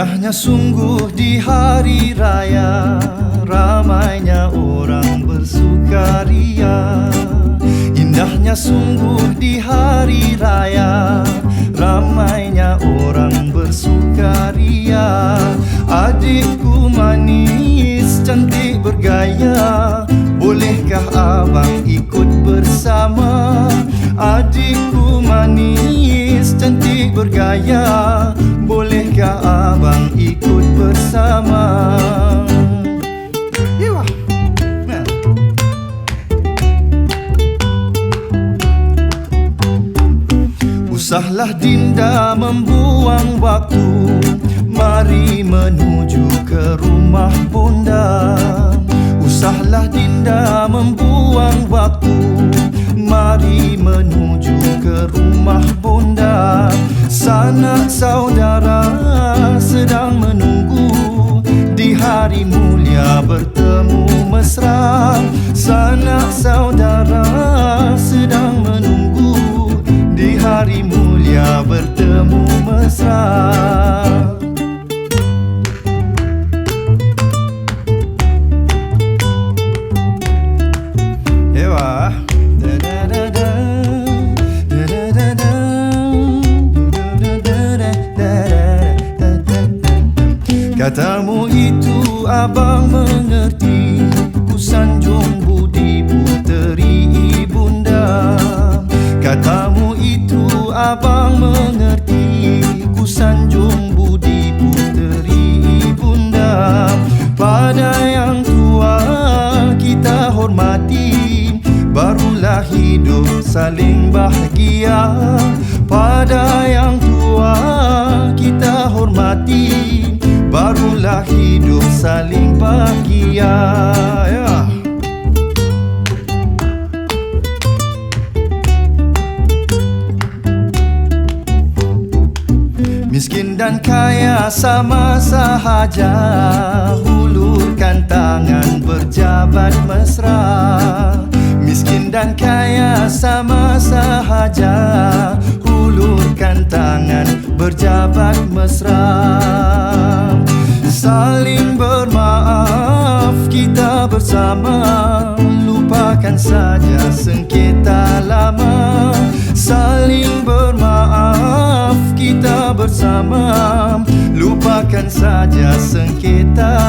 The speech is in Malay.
Indahnya sungguh di hari raya Ramainya orang bersukaria Indahnya sungguh di hari raya Ramainya orang bersukaria Adikku manis cantik bergaya ikut bersama. Usahlah Dinda membuang waktu. Mari menuju ke rumah Bunda. Usahlah Dinda membuang waktu. Mari menuju ke rumah Bunda. Sanak saudara bertemu mesra Sanak saudara sedang menunggu Di hari mulia bertemu mesra. Katamu itu abang mengerti Ku sanjung budi puteri ibunda. Katamu itu abang mengerti Ku sanjung budi puteri ibunda. Pada yang tua kita hormati Barulah hidup saling bahagia. Pada yang tua kita hormati Barulah hidup saling bahagia ya. Miskin dan kaya sama sahaja Hulurkan tangan berjabat mesra Miskin dan kaya sama sahaja Hulurkan tangan berjabat mesra Saling bermaaf. Kita bersama Lupakan saja sengketa lama. Saling bermaaf. Kita bersama Lupakan saja sengketa